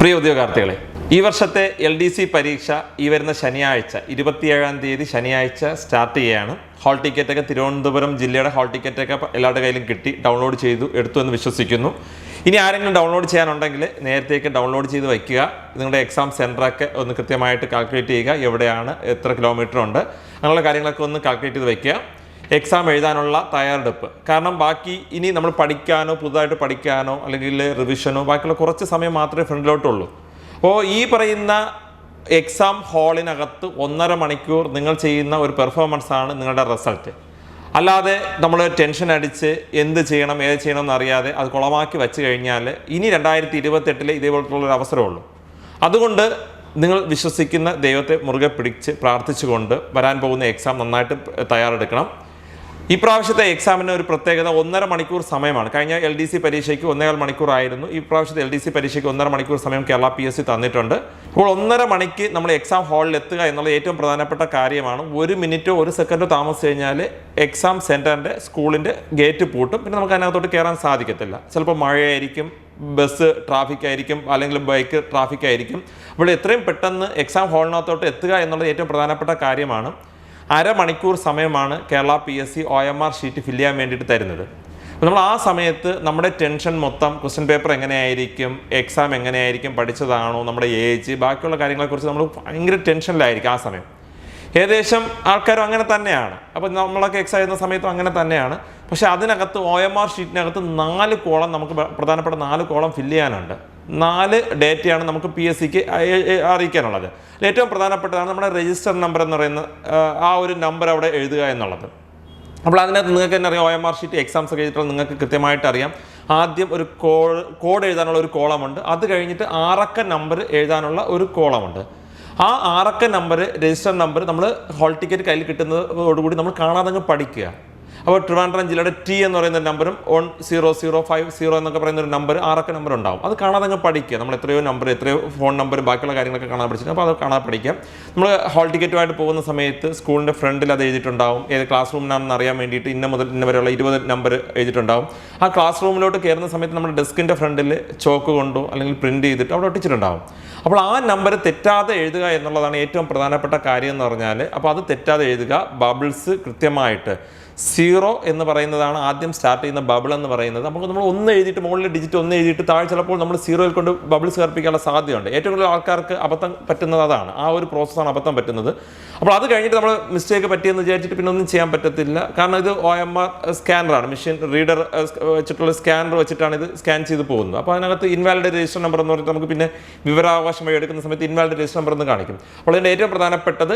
പ്രിയ ഉദ്യോഗാർത്ഥികളെ ഈ വർഷത്തെ L D C പരീക്ഷ ഈ വരുന്ന ശനിയാഴ്ച ഇരുപത്തിയേഴാം തീയതി ശനിയാഴ്ച സ്റ്റാർട്ട് ചെയ്യുകയാണ്. ഹാൾ ടിക്കറ്റൊക്കെ തിരുവനന്തപുരം ജില്ലയുടെ ഹാൾ ടിക്കറ്റൊക്കെ എല്ലാവരുടെ കയ്യിലും കിട്ടി ഡൗൺലോഡ് ചെയ്തു എടുത്തു എന്ന് വിശ്വസിക്കുന്നു. ഇനി ആരെങ്കിലും ഡൗൺലോഡ് ചെയ്യാനുണ്ടെങ്കിൽ നേരത്തേക്ക് ഡൗൺലോഡ് ചെയ്ത് വയ്ക്കുക. നിങ്ങളുടെ എക്സാം സെന്ററൊക്കെ ഒന്ന് കൃത്യമായിട്ട് കാൽക്കുലേറ്റ് ചെയ്യുക എവിടെയാണ് എത്ര കിലോമീറ്റർ ഉണ്ട് അങ്ങനെയുള്ള കാര്യങ്ങളൊക്കെ ഒന്ന് കാൽക്കുലേറ്റ് ചെയ്ത് വയ്ക്കുക. എക്സാം എഴുതാനുള്ള തയ്യാറെടുപ്പ്. കാരണം ബാക്കി ഇനി നമ്മൾ പഠിക്കാനോ പുതുതായിട്ട് പഠിക്കാനോ അല്ലെങ്കിൽ റിവിഷനോ ബാക്കിയുള്ള കുറച്ച് സമയം മാത്രമേ ഫ്രണ്ടിലോട്ടുള്ളൂ. അപ്പോൾ ഈ പറയുന്ന എക്സാം ഹാളിനകത്ത് ഒന്നര മണിക്കൂർ നിങ്ങൾ ചെയ്യുന്ന ഒരു പെർഫോമൻസ് ആണ് നിങ്ങളുടെ റിസൾട്ട് അല്ലാതെ നമ്മൾ ടെൻഷൻ അടിച്ച് എന്ത് ചെയ്യണം ഏത് ചെയ്യണം എന്നറിയാതെ അത് കുളമാക്കി വെച്ച് കഴിഞ്ഞാൽ ഇനി രണ്ടായിരത്തി ഇരുപത്തെട്ടിൽ ഇതേപോലത്തുള്ളൊരു അവസരമുള്ളൂ അതുകൊണ്ട് നിങ്ങൾ വിശ്വസിക്കുന്ന ദൈവത്തെ മുറുകെ പിടിച്ച് പ്രാർത്ഥിച്ചുകൊണ്ട് വരാൻ പോകുന്ന എക്സാം നന്നായിട്ട് തയ്യാറെടുക്കണം. ഈ പ്രാവശ്യത്തെ എക്സാമിന് ഒരു പ്രത്യേകത ഒന്നര മണിക്കൂർ സമയമാണ്. കഴിഞ്ഞ എൽ ഡി സി പരീക്ഷയ്ക്ക് ഒന്നേകാൽ മണിക്കൂർ ആയിരുന്നു ഈ പ്രാവശ്യത്തെ എൽ ഡി സി പരീക്ഷയ്ക്ക് ഒന്നര മണിക്കൂർ സമയം കേരള പി എസ് സി തന്നിട്ടുണ്ട്. അപ്പോൾ ഒന്നര മണിക്ക് നമ്മൾ എക്സാം ഹാളിൽ എത്തുക എന്നുള്ള ഏറ്റവും പ്രധാനപ്പെട്ട കാര്യമാണ്. ഒരു മിനിറ്റോ ഒരു സെക്കൻഡോ താമസിച്ച് കഴിഞ്ഞാൽ എക്സാം സെന്ററിന്റെ സ്കൂളിന്റെ ഗേറ്റ് പൂട്ടും. പിന്നെ നമുക്ക് അതിനകത്തോട്ട് കയറാൻ സാധിക്കത്തില്ല. ചിലപ്പോൾ മഴയായിരിക്കും ബസ് ട്രാഫിക് ആയിരിക്കും അല്ലെങ്കിൽ ബൈക്ക് ട്രാഫിക് ആയിരിക്കും. അപ്പോൾ എത്രയും പെട്ടെന്ന് എക്സാം ഹാളിനകത്തോട്ട് എത്തുക എന്നുള്ളത് ഏറ്റവും പ്രധാനപ്പെട്ട കാര്യമാണ്. അരമണിക്കൂർ സമയമാണ് Kerala P S C O M R sheet fill ചെയ്യാൻ വേണ്ടിയിട്ട് തരുന്നത്. അപ്പോൾ നമ്മൾ ആ സമയത്ത് നമ്മുടെ ടെൻഷൻ മൊത്തം ക്വസ്റ്റ്യൻ പേപ്പർ എങ്ങനെയായിരിക്കും എക്സാം എങ്ങനെയായിരിക്കും പഠിച്ചതാണോ നമ്മുടെ ഏജ് ബാക്കിയുള്ള കാര്യങ്ങളെക്കുറിച്ച് നമ്മൾ ഭയങ്കര ടെൻഷനിലായിരിക്കും ആ സമയം. ഏകദേശം ആൾക്കാരും അങ്ങനെ തന്നെയാണ്. അപ്പോൾ നമ്മളൊക്കെ എക്സാം ചെയ്യുന്ന സമയത്തും അങ്ങനെ തന്നെയാണ്. പക്ഷേ അതിനകത്ത് ഒ എം ആർ ഷീറ്റിനകത്ത് നാല് കോളം നമുക്ക് പ്ര- പ്രധാനപ്പെട്ട നാല് കോളം ഫില്ല് ചെയ്യാനുണ്ട്. നാല് ഡേറ്റയാണ് നമുക്ക് പി എസ് സിക്ക് അറിയിക്കാനുള്ളത്. ഏറ്റവും പ്രധാനപ്പെട്ടതാണ് നമ്മുടെ രജിസ്റ്റർ നമ്പർ എന്ന് പറയുന്ന ആ, ഒരു നമ്പർ അവിടെ എഴുതുക എന്നുള്ളത്. അപ്പോൾ അതിനകത്ത് നിങ്ങൾക്ക് തന്നെ അറിയാം O M R sheet exams ഒക്കെ നിങ്ങൾക്ക് കൃത്യമായിട്ട് അറിയാം. ആദ്യം ഒരു കോ കോഡ് എഴുതാനുള്ള ഒരു കോളമുണ്ട് അത് കഴിഞ്ഞിട്ട് ആറക്ക നമ്പർ എഴുതാനുള്ള ഒരു കോളമുണ്ട് ആ ആറക്ക നമ്പർ രജിസ്റ്റർ നമ്പർ നമ്മൾ ഹോൾ ടിക്കറ്റ് കയ്യിൽ കിട്ടുന്നതോടുകൂടി നമ്മൾ കാണാതെ പഠിക്കുക. അപ്പോൾ ട്രിവാൻഡ്രം ജില്ലയുടെ ടി എന്ന് പറയുന്ന നമ്പറും one zero zero five zero എന്നൊക്കെ പറയുന്ന ഒരു നമ്പർ ആറൊക്കെ നമ്പർ ഉണ്ടാവും. അത് കാണാതെ അങ്ങ് പഠിക്കുക. നമ്മൾ എത്രയോ നമ്പർ എത്രയോ ഫോൺ നമ്പർ ബാക്കിയുള്ള കാര്യങ്ങളൊക്കെ കാണാൻ പഠിച്ചിട്ട് അപ്പോൾ അത് കാണാൻ പഠിക്കാം. നമ്മൾ ഹാൾ ടിക്കറ്റുമായിട്ട് പോകുന്ന സമയത്ത് സ്കൂളിന്റെ ഫ്രണ്ടിൽ അത് എഴുതിയിട്ടുണ്ടാവും. ഏത് ക്ലാസ് റൂമിനാണെന്ന് അറിയാൻ വേണ്ടിയിട്ട് ഇന്ന മുതൽ ഇന്ന വരെയുള്ള ഇരുപത് നമ്പർ എഴുതിയിട്ടുണ്ടാവും. ആ ക്ലാസ് റൂമിലോട്ട് കയറുന്ന സമയത്ത് നമ്മുടെ ഡെസ്കിന്റെ ഫ്രണ്ടിൽ ചോക്ക് കൊണ്ടോ അല്ലെങ്കിൽ പ്രിന്റ് ചെയ്തിട്ട് അവിടെ ഒട്ടിച്ചിട്ടുണ്ടാവും. അപ്പോൾ ആ നമ്പർ തെറ്റാതെ എഴുതുക എന്നുള്ളതാണ് ഏറ്റവും പ്രധാനപ്പെട്ട കാര്യം എന്ന് പറഞ്ഞാൽ അപ്പോൾ അത് തെറ്റാതെ എഴുതുക ബബിൾസ് കൃത്യമായിട്ട്. സീറോ എന്ന് പറയുന്നതാണ് ആദ്യം സ്റ്റാർട്ട് ചെയ്യുന്ന ബബിൾ എന്ന് പറയുന്നത്. നമുക്ക് നമ്മൾ ഒന്ന് എഴുതിയിട്ട് മുകളിൽ ഡിജിറ്റ് ഒന്ന് എഴുതിയിട്ട് താഴെ ചിലപ്പോൾ നമ്മൾ സീറോയിൽ കൊണ്ട് ബബിൾസ് കയർപ്പിക്കാനുള്ള സാധ്യതയുണ്ട്. ഏറ്റവും കൂടുതൽ ആൾക്കാർക്ക് അബദ്ധം പറ്റുന്നത് അതാണ്. ആ ഒരു പ്രോസസ്സാണ് അബദ്ധം പറ്റുന്നത്. അപ്പോൾ അത് കഴിഞ്ഞിട്ട് നമ്മൾ മിസ്റ്റേക്ക് പറ്റിയെന്ന് വിചാരിച്ചിട്ട് പിന്നെ ഒന്നും ചെയ്യാൻ പറ്റത്തില്ല. കാരണം ഇത് ഒ എം ആർ സ്കാനറാണ് മെഷീൻ റീഡർ വെച്ചിട്ടുള്ള സ്കാനർ വെച്ചിട്ടാണ് ഇത് സ്കാൻ ചെയ്ത് പോകുന്നത്. അപ്പോൾ അതിനകത്ത് ഇൻവാലിഡ് രജിസ്റ്റർ നമ്പർ എന്ന് പറഞ്ഞിട്ട് നമുക്ക് പിന്നെ വിവരാവകാശം വഴി എടുക്കുന്ന സമയത്ത് ഇൻവാലിഡ് രജിസ്റ്റർ നമ്പർ എന്ന് കാണിക്കും. അപ്പോൾ അതിന്റെ ഏറ്റവും പ്രധാനപ്പെട്ടത്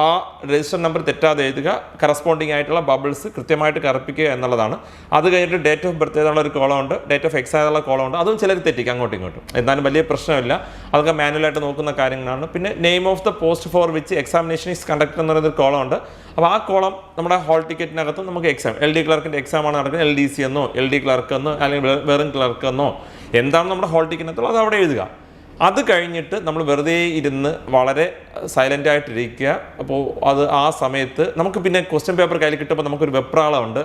ആ രജിസ്റ്റർ നമ്പർ തെറ്റാതെ എഴുതുക. കറസ്പോണ്ടിങ് ആയിട്ടുള്ള ബബിൾസ് കൃത്യമായിട്ട് കറപ്പിക്കുക എന്നുള്ളതാണ്. അത് കഴിഞ്ഞിട്ട് ഡേറ്റ് ഓഫ് ബർത്ത് ഏതുള്ള ഒരു കോളം ഉണ്ട് ഡേറ്റ് ഓഫ് എക്സ് ആയതുള്ള കോളം ഉണ്ട്. അതും ചിലർ തെറ്റിക്കും അങ്ങോട്ടും ഇങ്ങോട്ടും. എന്നാലും വലിയ പ്രശ്നമില്ല. അതൊക്കെ മാനുവലായിട്ട് നോക്കുന്ന കാര്യങ്ങളാണ്. പിന്നെ name of the post for which examination is conduct എന്ന് പറയുന്ന ഒരു കോളം ഉണ്ട്. അപ്പോൾ ആ കോളം നമ്മുടെ ഹോൾ ടിക്കറ്റിനകത്തും നമുക്ക് എക്സാം എൽ ഡി ക്ലർക്കിന്റെ എക്സാം ആണ് നടക്കുന്നത്. എൽ ഡി സി എന്നോ എൽ ഡി ക്ലർക്ക് എന്നോ അല്ലെങ്കിൽ വെറും ക്ലർക്ക് എന്നോ. എന്താണ് നമ്മുടെ ഹോൾ ടിക്കറ്റിനകത്തുള്ളത് അത് അവിടെ എഴുതുക. അത് കഴിഞ്ഞിട്ട് നമ്മൾ വെറുതെ ഇരുന്ന് വളരെ സൈലന്റ് ആയിട്ടിരിക്കുക. അപ്പോൾ അത് ആ സമയത്ത് നമുക്ക് പിന്നെ ക്വസ്റ്റ്യൻ പേപ്പർ കയ്യിൽ കിട്ടുമ്പോൾ നമുക്കൊരു വെപ്രാളമുണ്ട്.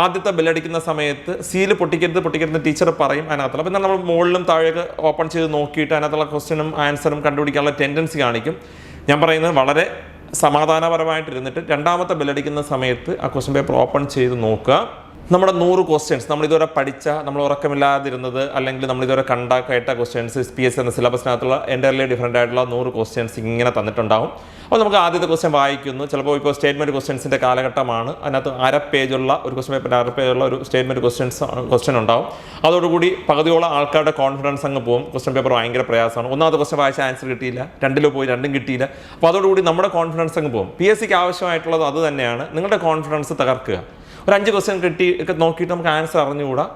ആദ്യത്തെ ബെല്ലടിക്കുന്ന സമയത്ത് സീൽ പൊട്ടിക്കരുത് പൊട്ടിക്കരുത് ടീച്ചർ പറയും അതിനകത്തുള്ള. പിന്നെ നമ്മൾ മുകളിലും താഴെയൊക്കെ ഓപ്പൺ ചെയ്ത് നോക്കിയിട്ട് അതിനകത്തുള്ള ക്വസ്റ്റ്യനും ആൻസറും കണ്ടുപിടിക്കാനുള്ള ടെൻഡൻസി കാണിക്കും. ഞാൻ പറയുന്നത് വളരെ സമാധാനപരമായിട്ടിരുന്നിട്ട് രണ്ടാമത്തെ ബെല്ലടിക്കുന്ന സമയത്ത് ആ ക്വസ്റ്റ്യൻ പേപ്പർ ഓപ്പൺ ചെയ്ത് നോക്കുക. നമ്മുടെ നൂറ് ക്വസ്റ്റ്യൻസ് നമ്മൾ ഇതുവരെ പഠിച്ച നമ്മൾ ഉറക്കമില്ലാതിരുന്നത് അല്ലെങ്കിൽ നമ്മൾ ഇതുവരെ കണ്ട കേട്ട ക്വസ്റ്റ്യൻസ് പി എസ് എന്ന സിലബസിനകത്തുള്ള എന്റർലി ഡിഫറെന്റ് ആയിട്ടുള്ള നൂറ് ക്വസ്റ്റ്യൻസ് ഇങ്ങനെ തന്നിട്ടുണ്ടാവും. അപ്പോൾ നമുക്ക് ആദ്യത്തെ ക്വസ്റ്റ്യൻ വായിക്കുന്നു. ചിലപ്പോൾ ഇപ്പോൾ സ്റ്റേറ്റ്മെന്റ് ക്വസ്റ്റ്യൻസിന്റെ കാലഘട്ടമാണ്. അതിനകത്ത് അര പേജുള്ള ഒരു ക്വസ്റ്റ്യൻ പേപ്പർ അര പേജുള്ള ഒരു സ്റ്റേറ്റ്മെന്റ് ക്വസ്റ്റ്യൻസ് ക്വസ്റ്റ്യൻ ഉണ്ടാവും. അതോടുകൂടി പകുതിയോളം ആൾക്കാരുടെ കോൺഫിഡൻസ് അങ്ങ് പോകും. ക്വസ്റ്റ്യൻ പേപ്പർ ഭയങ്കര പ്രയാസമാണ്. ഒന്നാമത്തെ ക്വസ്റ്റ്യൻ വായിച്ച ആൻസർ കിട്ടിയില്ല. രണ്ടിലോ പോയി രണ്ടും കിട്ടിയില്ല. അപ്പോൾ അതോടുകൂടി നമ്മുടെ കോൺഫിഡൻസ് അങ്ങ് പോകും. പി എസ് സിക്ക് ആവശ്യമായിട്ടുള്ളത് അത് തന്നെയാണ്. നിങ്ങളുടെ കോൺഫിഡൻസ് തകർക്കുക. ഒരു അഞ്ച് ക്വസ്റ്റ്യൻ കിട്ടി ഒക്കെ നോക്കിയിട്ട് നമുക്ക് ആൻസർ അറിഞ്ഞുകൂടാ.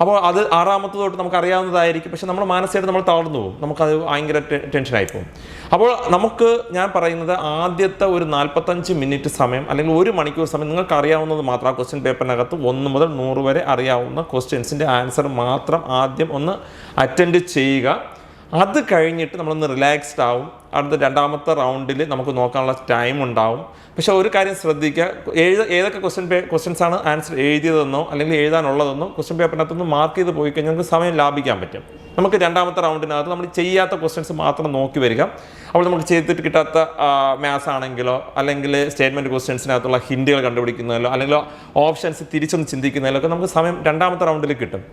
അപ്പോൾ അത് ആറാമത്തെ തൊട്ട് നമുക്ക് അറിയാവുന്നതായിരിക്കും. പക്ഷെ നമ്മൾ മാനസികമായിട്ട് നമ്മൾ തളർന്നു പോകും. നമുക്കത് ഭയങ്കര ടെൻഷനായി പോകും. അപ്പോൾ നമുക്ക് ഞാൻ പറയുന്നത് ആദ്യത്തെ ഒരു നാൽപ്പത്തഞ്ച് മിനിറ്റ് സമയം അല്ലെങ്കിൽ ഒരു മണിക്കൂർ സമയം നിങ്ങൾക്ക് അറിയാവുന്നത് മാത്രം ആ ക്വസ്റ്റ്യൻ പേപ്പറിനകത്ത് ഒന്ന് മുതൽ നൂറ് വരെ അറിയാവുന്ന ക്വസ്റ്റ്യൻസിന്റെ ആൻസർ മാത്രം ആദ്യം ഒന്ന് അറ്റൻഡ് ചെയ്യുക. അത് കഴിഞ്ഞിട്ട് നമ്മളൊന്ന് റിലാക്സ്ഡ് ആവും. അടുത്ത രണ്ടാമത്തെ റൗണ്ടിൽ നമുക്ക് നോക്കാനുള്ള ടൈം ഉണ്ടാവും. പക്ഷേ ഒരു കാര്യം ശ്രദ്ധിക്കുക. എഴുത ഏതൊക്കെ ക്വസ്റ്റ്യൻ പേ ക്വസ്റ്റ്യൻസ് ആണ് ആൻസർ എഴുതിയതെന്നോ അല്ലെങ്കിൽ എഴുതാനുള്ളതെന്നോ ക്വസ്റ്റ്യൻ പേപ്പറിനകത്തൊന്ന് മാർക്ക് ചെയ്ത് പോയി കഴിഞ്ഞാൽ നമുക്ക് സമയം ലാഭിക്കാൻ പറ്റും. നമുക്ക് രണ്ടാമത്തെ റൗണ്ടിനകത്ത് നമ്മൾ ചെയ്യാത്ത ക്വസ്റ്റ്യൻസ് മാത്രം നോക്കി വരിക. അപ്പോൾ നമുക്ക് ചെയ്തിട്ട് കിട്ടാത്ത മാത്സ് ആണെങ്കിലോ അല്ലെങ്കിൽ സ്റ്റേറ്റ്മെന്റ് ക്വസ്റ്റ്യൻസിനകത്തുള്ള ഹിൻഡുകൾ കണ്ടുപിടിക്കുന്നതിലോ അല്ലെങ്കിൽ ഓപ്ഷൻസ് തിരിച്ചൊന്ന് ചിന്തിക്കുന്നതിലോ ഒക്കെ നമുക്ക് സമയം രണ്ടാമത്തെ റൗണ്ടിൽ കിട്ടും.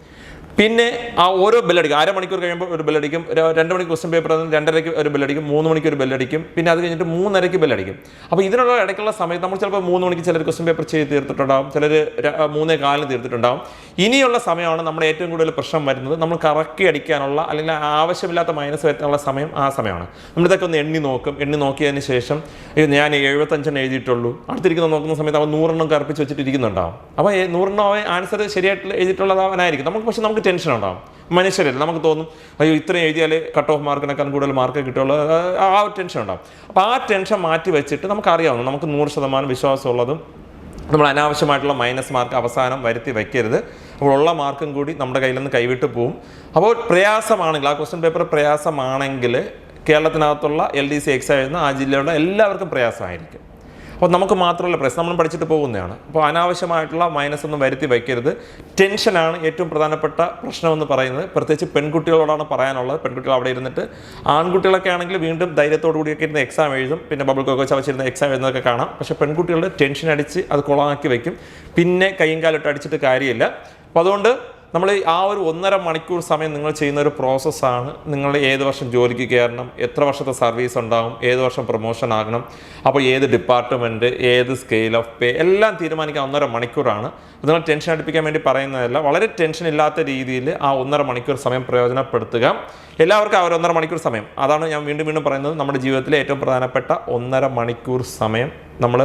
പിന്നെ ആ ഓരോ ബെല്ലടിക്കും. അരമണിക്കൂർ കഴിയുമ്പോൾ ഒരു ബെല്ലടിക്കും രണ്ട് മണിക്ക് ക്വസ്റ്റ്യൻ പേപ്പർ രണ്ടരയ്ക്ക് ഒരു ബെല്ലടിക്കും മൂന്ന് മണിക്ക് ഒരു ബെല്ലടിക്കും പിന്നെ അത് കഴിഞ്ഞിട്ട് മൂന്നരയ്ക്ക് ബെല്ലടിക്കും. അപ്പോൾ ഇതിനുള്ള ഇടയ്ക്കുള്ള സമയത്ത് നമ്മൾ ചിലപ്പോൾ മൂന്ന് മണിക്ക് ചിലർ ക്വസ്റ്റ്യൻ പേപ്പർ ചെയ്ത് തീർത്തിട്ടുണ്ടാവും ചിലർ മൂന്നേ കാലിന് തീർത്തിട്ടുണ്ടാവും. ഇനിയുള്ള സമയമാണ് നമ്മുടെ ഏറ്റവും കൂടുതൽ പ്രശ്നം വരുന്നത്. നമ്മൾ കറക്കി അടിക്കാനുള്ള അല്ലെങ്കിൽ ആവശ്യമില്ലാത്ത മൈനസ് വരുത്താനുള്ള സമയം ആ സമയമാണ്. നമ്മളിതൊക്കെ ഒന്ന് എണ്ണി നോക്കും. എണ്ണി നോക്കിയതിന് ശേഷം "അയ്യോ, ഞാൻ എഴുപത്തഞ്ചെണ്ണം എഴുതിയിട്ടുള്ളൂ. അടുത്തിരിക്കുന്ന നോക്കുന്ന സമയത്ത് അവൻ നൂറെണ്ണം കറപ്പിച്ച് വെച്ചിട്ട് ഇരിക്കുന്നുണ്ടാവും അപ്പോൾ നൂറെണ്ണം അവൻ ആൻസർ ശരിയായിട്ട് എഴുതിയിട്ടുള്ളത് അവനായിരിക്കും നമുക്ക് പക്ഷേ നമുക്ക് ടെൻഷൻ ഉണ്ടാവും. മനുഷ്യരിൽ നമുക്ക് തോന്നും അയ്യോ ഇത്രയും എഴുതിയാൽ കട്ട് ഓഫ് മാർക്കിനേക്കാൾ കൂടുതൽ മാർക്ക് കിട്ടുള്ളൂ ആ ഒരു ടെൻഷൻ ഉണ്ടാവും. അപ്പോൾ ആ ടെൻഷൻ മാറ്റി വെച്ചിട്ട് നമുക്ക് നമുക്കറിയാവുന്നു നമുക്ക് നൂറ് ശതമാനം വിശ്വാസമുള്ളതും നമ്മൾ അനാവശ്യമായിട്ടുള്ള മൈനസ് മാർക്ക് അവസാനം വരുത്തി വയ്ക്കരുത് അപ്പോൾ ഉള്ള മാർക്കും കൂടി നമ്മുടെ കയ്യിൽ നിന്ന് കൈവിട്ട് പോവും. അപ്പോൾ പ്രയാസമാണെങ്കിൽ ആ ക്വസ്റ്റ്യൻ പേപ്പർ പ്രയാസമാണെങ്കിൽ കേരളത്തിനകത്തുള്ള എൽ ഡി സി എക്സാം എഴുതുന്ന ആ ജില്ലയുടെ എല്ലാവർക്കും പ്രയാസമായിരിക്കും. അപ്പോൾ നമുക്ക് മാത്രമല്ല പ്രശ്നം. നമ്മൾ പഠിച്ചിട്ട് പോകുന്നതാണ്. അപ്പോൾ അനാവശ്യമായിട്ടുള്ള മൈനസ് ഒന്നും വരുത്തി വയ്ക്കരുത് ടെൻഷനാണ് ഏറ്റവും പ്രധാനപ്പെട്ട പ്രശ്നമെന്ന് പറയുന്നത്. പ്രത്യേകിച്ച് പെൺകുട്ടികളോടാണ് പറയാനുള്ളത്. പെൺകുട്ടികൾ അവിടെ ഇരുന്നിട്ട് ആൺകുട്ടികളൊക്കെ ആണെങ്കിൽ വീണ്ടും ധൈര്യത്തോടു കൂടിയൊക്കെ ഇരുന്ന് എക്സാം എഴുതും. പിന്നെ ബബിൾ കോക്കോ ചവച്ചിരുന്ന എക്സാം എഴുതുന്നതൊക്കെ കാണാം. പക്ഷേ പെൺകുട്ടികളുടെ ടെൻഷൻ അടിച്ച് അത് കുളമാക്കി വയ്ക്കും പിന്നെ കൈയും കാലിട്ട് അടിച്ചിട്ട് കാര്യമില്ല. അപ്പോൾ അതുകൊണ്ട് നമ്മൾ ആ ഒരു ഒന്നര മണിക്കൂർ സമയം നിങ്ങൾ ചെയ്യുന്ന ഒരു പ്രോസസ്സാണ്. നിങ്ങൾ ഏത് വർഷം ജോലിക്ക് കയറണം എത്ര വർഷത്തെ സർവീസ് ഉണ്ടാകും ഏത് വർഷം പ്രൊമോഷൻ ആകണം അപ്പോൾ ഏത് ഡിപ്പാർട്ട്മെന്റ് ഏത് സ്കെയിൽ ഓഫ് പേ എല്ലാം തീരുമാനിക്കാൻ ഒന്നര മണിക്കൂറാണ്. നിങ്ങൾ ടെൻഷൻ അടുപ്പിക്കാൻ വേണ്ടി പറയുന്നതല്ല വളരെ ടെൻഷൻ ഇല്ലാത്ത രീതിയിൽ ആ ഒന്നര മണിക്കൂർ സമയം പ്രയോജനപ്പെടുത്തുക. എല്ലാവർക്കും ആ ഒരു ഒന്നര മണിക്കൂർ സമയം. അതാണ് ഞാൻ വീണ്ടും വീണ്ടും പറയുന്നത്. നമ്മുടെ ജീവിതത്തിലെ ഏറ്റവും പ്രധാനപ്പെട്ട ഒന്നര മണിക്കൂർ സമയം. നമ്മൾ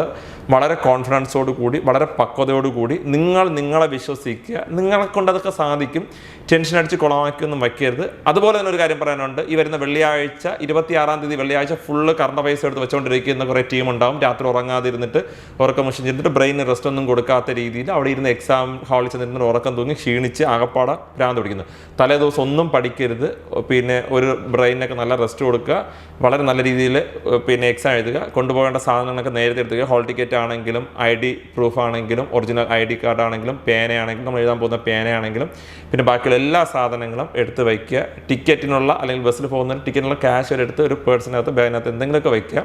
വളരെ കോൺഫിഡൻസോട് കൂടി വളരെ പക്വതയോട് കൂടി നിങ്ങൾ നിങ്ങളെ വിശ്വസിക്കുക. നിങ്ങളെ കൊണ്ട് അതൊക്കെ സാധിക്കും. ടെൻഷൻ അടിച്ച് കുളമാക്കിയൊന്നും വയ്ക്കരുത് അതുപോലെ തന്നെ ഒരു കാര്യം പറയാനുണ്ട്. ഈ വരുന്ന വെള്ളിയാഴ്ച ഇരുപത്തിയാറാം തീയതി വെള്ളിയാഴ്ച ഫുള്ള് കറണ്ട് പൈസ എടുത്ത് വെച്ചുകൊണ്ടിരിക്കുന്ന കുറേ ടീം ഉണ്ടാവും. രാത്രി ഉറങ്ങാതിരുന്നിട്ട് ഉറക്കം മുഷിഞ്ഞ് ഇരുന്നിട്ട് ബ്രെയിന് റെസ്റ്റ് ഒന്നും കൊടുക്കാത്ത രീതിയിൽ അവിടെ ഇരുന്ന് എക്സാം ഹാളിൽ ചെന്നിരുന്നിട്ട് ഉറക്കം തൂങ്ങി ക്ഷീണിച്ച് ആകപ്പാട ഭ്രാന്ത് പിടിക്കുന്നു. തലേ ദിവസം ഒന്നും പഠിക്കരുത്. പിന്നെ ഒരു ബ്രെയിനൊക്കെ നല്ല റെസ്റ്റ് കൊടുക്കുക. വളരെ നല്ല രീതിയിൽ പിന്നെ എക്സാം എഴുതുക. കൊണ്ടുപോകേണ്ട സാധനങ്ങളൊക്കെ നേരത്തെ എടുത്തുക ഹോൾ ടിക്കറ്റ് ആണെങ്കിലും ഐ ഡി പ്രൂഫ് ആണെങ്കിലും ഒറിജിനൽ ഐ ഡി കാർഡ് ആണെങ്കിലും പേനയാണെങ്കിലും നമ്മൾ എഴുതാൻ പോകുന്ന പേനയാണെങ്കിലും പിന്നെ ബാക്കിയുള്ള എല്ലാ സാധനങ്ങളും എടുത്ത് വയ്ക്കുക. ടിക്കറ്റിനുള്ള അല്ലെങ്കിൽ ബസ്സിൽ പോകുന്ന ടിക്കറ്റിനുള്ള ക്യാഷ് വരെ എടുത്ത് ഒരു പേഴ്സിനകത്ത് ബാഗിനകത്ത് എന്തെങ്കിലുമൊക്കെ വയ്ക്കുക.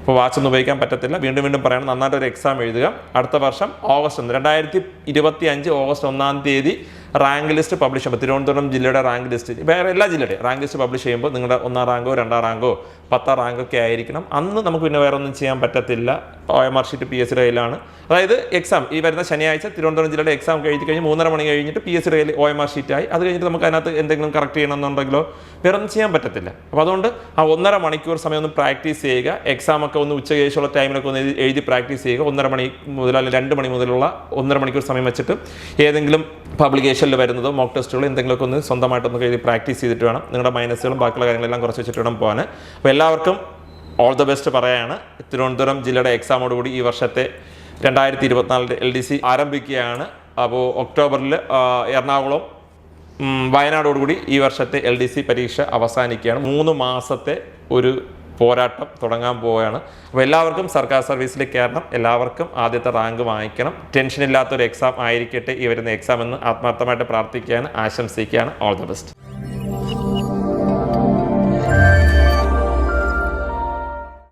ഇപ്പോൾ വാച്ച് ഒന്നും ഉപയോഗിക്കാൻ പറ്റത്തില്ല. വീണ്ടും വീണ്ടും പറയണം നന്നായിട്ട് ഒരു എക്സാം എഴുതുക. അടുത്ത വർഷം ഓഗസ്റ്റ് ഒന്ന് രണ്ടായിരത്തി ഇരുപത്തി അഞ്ച് ഓഗസ്റ്റ് ഒന്നാം തീയതി റാങ്ക് ലിസ്റ്റ് പബ്ലിഷ് ചെയ്യുമ്പോൾ തിരുവനന്തപുരം ജില്ലയുടെ റാങ്ക് ലിസ്റ്റ് വേറെ എല്ലാ ജില്ലയുടെയും റാങ്ക് ലിസ്റ്റ് പബ്ലിഷ് ചെയ്യുമ്പോൾ നിങ്ങളുടെ ഒന്നാം റാങ്കോ രണ്ടാം റാങ്കോ പത്താം റാങ്കോ ഒക്കെ ആയിരിക്കണം. അന്ന് നമുക്ക് പിന്നെ വേറെ ഒന്നും ചെയ്യാൻ പറ്റത്തില്ല. O M R sheet P S C കയ്യിലാണ് അതായത് എക്സാം ഈ വരുന്ന ശനിയാഴ്ച തിരുവനന്തപുരം ജില്ലയുടെ എക്സാം കഴിഞ്ഞ് കഴിഞ്ഞ് മൂന്നര മണി കഴിഞ്ഞിട്ട് പി എസ് കയ്യിൽ ഒ എം ആർ ഷീറ്റായി. അത് കഴിഞ്ഞിട്ട് നമുക്ക് അതിനകത്ത് എന്തെങ്കിലും കറക്റ്റ് ചെയ്യണമെന്നുണ്ടെങ്കിലോ വേറെ ഒന്നും ചെയ്യാൻ പറ്റത്തില്ല. അപ്പോൾ അതുകൊണ്ട് ആ ഒന്നര മണിക്കൂർ സമയം ഒന്ന് പ്രാക്ടീസ് ചെയ്യുക. എക്സാം ഒക്കെ ഒന്ന് ഉച്ച ശേഷമുള്ള ടൈമിലൊക്കെ ഒന്ന് എഴുതി- പ്രാക്ടീസ് ചെയ്യുക. ഒന്നര മണി മുതൽ അല്ലെങ്കിൽ രണ്ട് മണി മുതലുള്ള ഒന്നര മണിക്കൂർ സമയം വെച്ചിട്ട് ഏതെങ്കിലും പബ്ലിക്കേഷനിൽ വരുന്നതോ മോക്ക് ടെസ്റ്റുകളോ എന്തെങ്കിലുമൊക്കെ ഒന്ന് സ്വന്തമായിട്ടൊന്ന് എഴുതി പ്രാക്ടീസ് ചെയ്തിട്ട് വേണം. നിങ്ങളുടെ മൈനസുകളും ബാക്കിയുള്ള കാര്യങ്ങളെല്ലാം കുറച്ച് വെച്ചിട്ട് വേണം പോകാൻ അപ്പോൾ എല്ലാവർക്കും ഓൾ ദ ബെസ്റ്റ് പറയാണ്. തിരുവനന്തപുരം ജില്ലയുടെ എക്സാമോടുകൂടി ഈ വർഷത്തെ രണ്ടായിരത്തി ഇരുപത്തിനാലിന്റെ എൽ ഡി സി ആരംഭിക്കുകയാണ് അപ്പോൾ ഒക്ടോബറിൽ എറണാകുളം വയനാടോടുകൂടി ഈ വർഷത്തെ എൽ ഡി സി പരീക്ഷ അവസാനിക്കുകയാണ്. മൂന്ന് മാസത്തെ ഒരു പോരാട്ടം തുടങ്ങാൻ പോവുകയാണ്. അപ്പോൾ എല്ലാവർക്കും സർക്കാർ സർവീസിൽ കയറണം എല്ലാവർക്കും ആദ്യത്തെ റാങ്ക് വാങ്ങിക്കണം. ടെൻഷൻ ഇല്ലാത്തൊരു എക്സാം ആയിരിക്കട്ടെ ഈ വരുന്ന എക്സാം എന്ന് ആത്മാർത്ഥമായിട്ട് പ്രാർത്ഥിക്കുകയാണ് ആശംസിക്കുകയാണ്. All the best